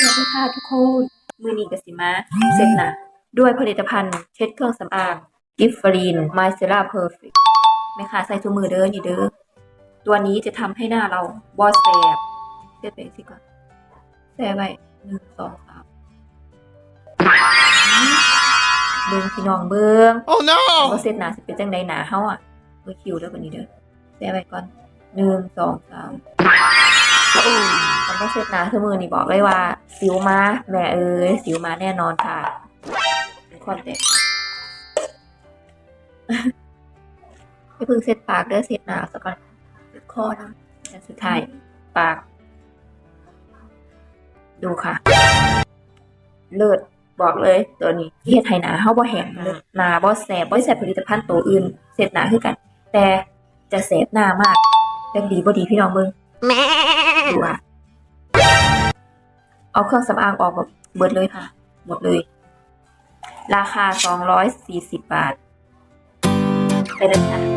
สวัสดีค่ะทุกคนมือนี้กสิมาเสร็จนะด้วยผลิตภัณฑ์เช็ดเครื่องสำอางกิฟฟรีนไมเซราเพอร์เฟกแม่ค่ะใส่ถุงมือเด้อนี่เด้อตัวนี้จะทำให้หน้าเราบอแสบเช็ดไปสิก่อนแสบไปหนึ่งสองสามเบิ้งพี่น้องเบิ้ง Oh no! ว่าเสร็จหนาสิเป็นจังใดหนาเฮาอะเบิ้งคิวเด้อบัดนี้เด้อแสบไปก่อนหนึ่งสองสาม มันต้องเช็ดหนาคือมือนี่บอกเลยว่า สิวมาแม่เอ้ยสิวมาแน่นอนค่ะเป็นคนเด็กไม่เพิ่งเช็ดปากเด้อเช็ดหนาซะก่อนเช็ดคอนะแต่สุดท้ายปาก ดูค่ะ เลิศบอกเลยตัวนี้เฮ็ดให้หนาเฮาบ่แห้งเลยหนาบ่แสบบ่ใส่ผลิตภัณฑ์ตัวอื่นเสร็จหนาคือกัน แต่จะแสบหน้ามากจังดีบ่ดีพี่น้องเบิ่งดูอะ เอาเครื่องสำอางออกแบบเบิดเลยค่ะ หมดเลย ราคา 240 บาทไปเลยค่ะ